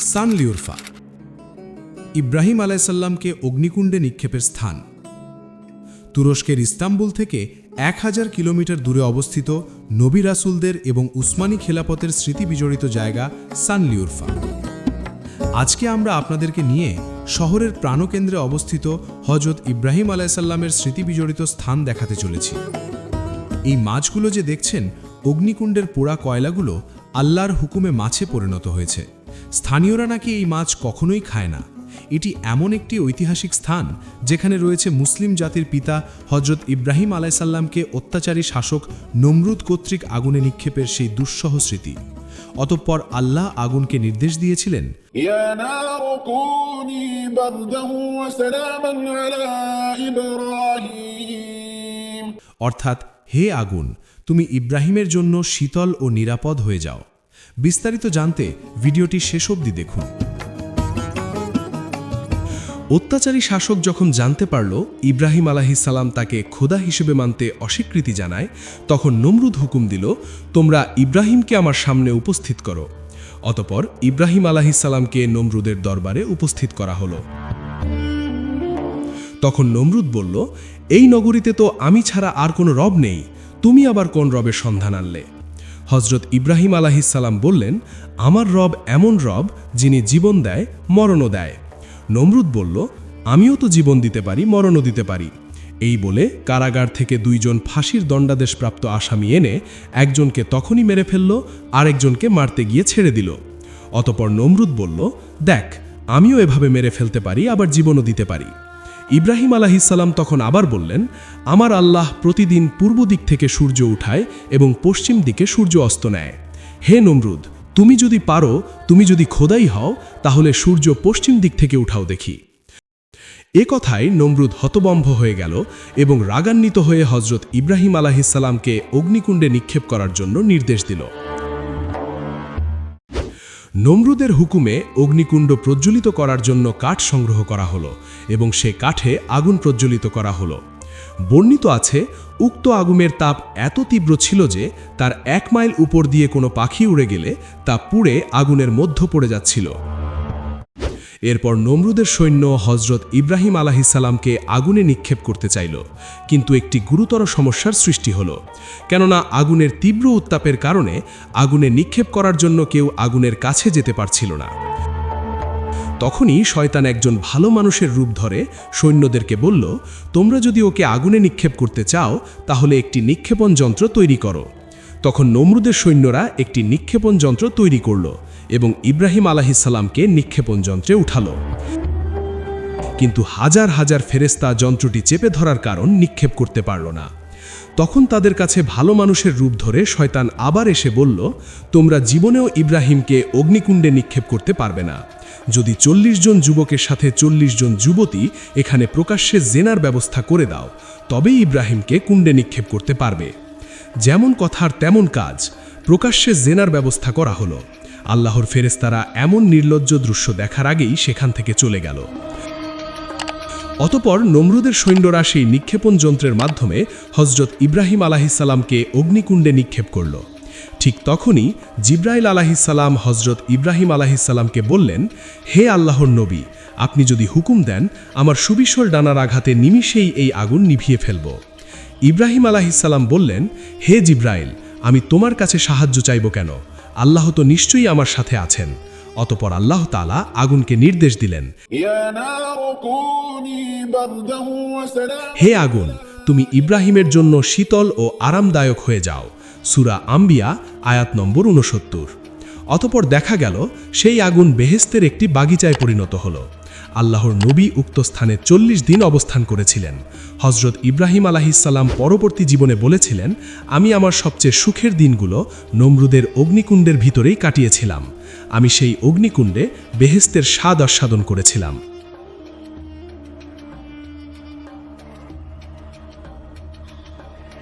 Sanliurfa. Ibrahim আলাইসাল্লামকে অগ্নিকুণ্ডে নিক্ষেপের স্থান। তুরস্কের ইস্তাম্বুল থেকে এক হাজার কিলোমিটার দূরে অবস্থিত নবী রাসুলদের এবং উসমানী খেলাপথের স্মৃতি বিজড়িত জায়গা সানলিউরফা। আজকে আমরা আপনাদেরকে নিয়ে শহরের প্রাণকেন্দ্রে অবস্থিত হজরত ইব্রাহিম আলাইসাল্লামের স্মৃতি বিজড়িত স্থান দেখাতে চলেছি। এই মাছগুলো যে দেখছেন, অগ্নিকুণ্ডের পোড়া কয়লাগুলো আল্লাহর হুকুমে মাছে পরিণত হয়েছে। স্থানীয়রা নাকি এই মাছ কখনোই খায় না। এটি এমন একটি ঐতিহাসিক স্থান যেখানে রয়েছে মুসলিম জাতির পিতা হজরত ইব্রাহিম আলাইসাল্লামকে অত্যাচারী শাসক নমরুদ কর্তৃক আগুনে নিক্ষেপের সেই দুঃসহ স্মৃতি। অতঃপর আল্লাহ আগুনকে নির্দেশ দিয়েছিলেন অর্থাৎ হে আগুন তুমি ইব্রাহিমের জন্য শীতল ও নিরাপদ হয়ে যাও। বিস্তারিত জানতে ভিডিওটি শেষ অবধি দেখুন। অত্যাচারী শাসক যখন জানতে পারল ইব্রাহিম আলাহিসাল্লাম তাকে খোদা হিসেবে মানতে অস্বীকৃতি জানায়, তখন নমরুদ হুকুম দিল, তোমরা ইব্রাহিমকে আমার সামনে উপস্থিত করো। অতপর ইব্রাহিম আলাহিসাল্লামকে নমরুদের দরবারে উপস্থিত করা হলো। তখন নমরুদ বলল, এই নগরীতে তো আমি ছাড়া আর কোনো রব নেই, তুমি আবার কোন রবের সন্ধান আনলে? হজরত ইব্রাহিম আলাহিসাল্লাম বললেন, আমার রব এমন রব যিনি জীবন দেয়, মরণও দেয়। নমরুদ বলল, আমিও তো জীবন দিতে পারি, মরণও দিতে পারি। এই বলে কারাগার থেকে দুইজন ফাঁসির দণ্ডাদেশপ্রাপ্ত আসামি এনে একজনকে তখনই মেরে ফেলল, আরেকজনকে মারতে গিয়ে ছেড়ে দিল। অতপর নমরুদ বলল, দেখ, আমিও এভাবে মেরে ফেলতে পারি, আবার জীবনও দিতে পারি। ইব্রাহিম আলাহিসাল্লাম তখন আবার বললেন, আমার আল্লাহ প্রতিদিন পূর্ব দিক থেকে সূর্য উঠায় এবং পশ্চিম দিকে সূর্য অস্ত নেয়। হে নমরুদ, তুমি যদি পারো, তুমি যদি খোদাই হও, তাহলে সূর্য পশ্চিম দিক থেকে উঠাও দেখি। এ কথায় নমরুদ হতবম্ব হয়ে গেল এবং রাগান্বিত হয়ে হজরত ইব্রাহিম আলাহিসাল্লামকে অগ্নিকুণ্ডে নিক্ষেপ করার জন্য নির্দেশ দিল। নমরুদের হুকুমে অগ্নিকুণ্ড প্রজ্বলিত করার জন্য কাঠ সংগ্রহ করা হলো এবং সে কাঠে আগুন প্রজ্বলিত করা হলো। বর্ণিত আছে, উক্ত আগুনের তাপ এত তীব্র ছিল যে তার এক মাইল উপর দিয়ে কোনো পাখি উড়ে গেলে তা পুড়ে আগুনের মধ্য পড়ে যাচ্ছিল। এরপর নমরুদের সৈন্য হজরত ইব্রাহিম আলাহিসাল্লামকে আগুনে নিক্ষেপ করতে চাইল। কিন্তু একটি গুরুতর সমস্যার সৃষ্টি হল। কেননা আগুনের তীব্র উত্তাপের কারণে আগুনে নিক্ষেপ করার জন্য কেউ আগুনের কাছে যেতে পারছিল না। তখনই শয়তান একজন ভালো মানুষের রূপ ধরে সৈন্যদেরকে বলল, তোমরা যদি ওকে আগুনে নিক্ষেপ করতে চাও, তাহলে একটি নিক্ষেপণ যন্ত্র তৈরি করো। তখন নমরুদের সৈন্যরা একটি নিক্ষেপণ যন্ত্র তৈরি করল। এবং ইব্রাহিম আলাহিসাল্লামকে নিক্ষেপণ যন্ত্রে উঠালো। কিন্তু হাজার হাজার ফেরেস্তা যন্ত্রটি চেপে ধরার কারণ নিক্ষেপ করতে পারল না। তখন তাদের কাছে ভালো মানুষের রূপ ধরে শয়তান আবার এসে বলল, তোমরা জীবনেও ইব্রাহিমকে অগ্নিকুণ্ডে নিক্ষেপ করতে পারবে না। যদি চল্লিশ জন যুবকের সাথে চল্লিশ জন যুবতী এখানে প্রকাশ্যে জেনার ব্যবস্থা করে দাও, তবেই ইব্রাহিমকে কুণ্ডে নিক্ষেপ করতে পারবে। যেমন কথার তেমন কাজ, প্রকাশ্যে জেনার ব্যবস্থা করা হলো। আল্লাহর ফেরেস্তারা এমন নির্লজ্জ দৃশ্য দেখার আগেই সেখান থেকে চলে গেল। অতপর নমরুদের সৈন্যরা সেই নিক্ষেপণ যন্ত্রের মাধ্যমে হজরত ইব্রাহিম আলাহিসাল্লামকে অগ্নিকুণ্ডে নিক্ষেপ করল। ঠিক তখনই জিব্রাইল আলাহিসাল্লাম হজরত ইব্রাহিম আলাহিসাল্লামকে বললেন, হে আল্লাহর নবী, আপনি যদি হুকুম দেন, আমার সুবিশল ডানার আঘাতে নিমিষেই এই আগুন নিভিয়ে ফেলব। ইব্রাহিম আলাহিসাল্লাম বললেন, হে জিব্রাইল, আমি তোমার কাছে সাহায্য চাইব কেন? আল্লাহ তো নিশ্চয়ই আমার সাথে আছেন। অতপর আল্লাহ তালা আগুনকে নির্দেশ দিলেন। হে আগুন তুমি ইব্রাহিমের জন্য শীতল ও আরামদায়ক হয়ে যাও। সুরা আম্বিয়া আয়াত নম্বর উনসত্তর অতপর দেখা গেল সেই আগুন বেহেস্তের একটি বাগিচায় পরিণত হলো। আল্লাহর নবী উক্ত স্থানে চল্লিশ দিন অবস্থান করেছিলেন। হজরত ইব্রাহিম আলাহিসাল্লাম পরবর্তী জীবনে বলেছিলেন, আমি আমার সবচেয়ে সুখের দিনগুলো নমরুদের অগ্নিকুণ্ডের ভিতরেই কাটিয়েছিলাম। আমি সেই অগ্নিকুণ্ডে বেহেস্তের স্বাদ আস্বাদন করেছিলাম।